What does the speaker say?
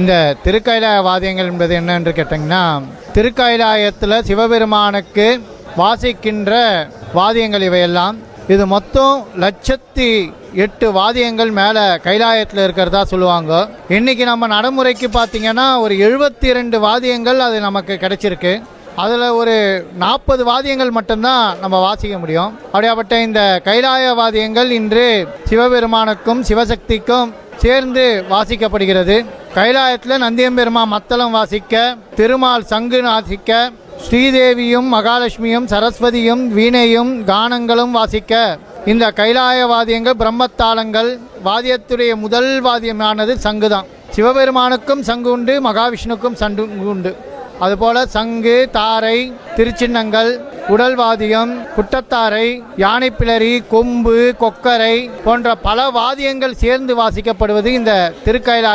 இந்த திருக்கைலாய வாத்தியங்கள் என்பது என்ன என்று கேட்டிங்கன்னா திருக்கைலாயத்தில் சிவபெருமானுக்கு வாசிக்கின்ற வாத்தியங்கள் இவையெல்லாம். இது மொத்தம் லட்சத்தி எட்டு வாத்தியங்கள் மேலே கைலாயத்தில் இருக்கிறதா சொல்லுவாங்க. இன்னைக்கு நம்ம நடைமுறைக்கு பார்த்தீங்கன்னா ஒரு எழுபத்தி ரெண்டு வாத்தியங்கள் அது நமக்கு கிடைச்சிருக்கு. அதில் ஒரு நாற்பது வாத்தியங்கள் மட்டும்தான் நம்ம வாசிக்க முடியும். அப்படியாப்பட்ட இந்த கைலாய வாத்தியங்கள் இன்று சிவபெருமானுக்கும் சிவசக்திக்கும் சேர்ந்து வாசிக்கப்படுகிறது. கைலாயத்தில் நந்தியம்பெருமா மத்தளம் வாசிக்க திருமால் சங்கு வாசிக்க ஸ்ரீதேவியும் மகாலட்சுமியும் சரஸ்வதியும் வீணையும் கானங்களும் வாசிக்க. இந்த கைலாய வாதியங்கள் பிரம்மத்தாளங்கள் வாத்தியத்துடைய முதல் வாதியமானது சங்கு தான் சிவபெருமானுக்கும் சங்கு உண்டு மகாவிஷ்ணுக்கும் சங்கு உண்டு. அதுபோல சங்கு தாரை திருச்சின்னங்கள் உடல்வாதியம் குட்டத்தாரை யானைப்பிளரி கொம்பு கொக்கரை போன்ற பல வாதியங்கள் சேர்ந்து வாசிக்கப்படுவது இந்த திருக்கைலா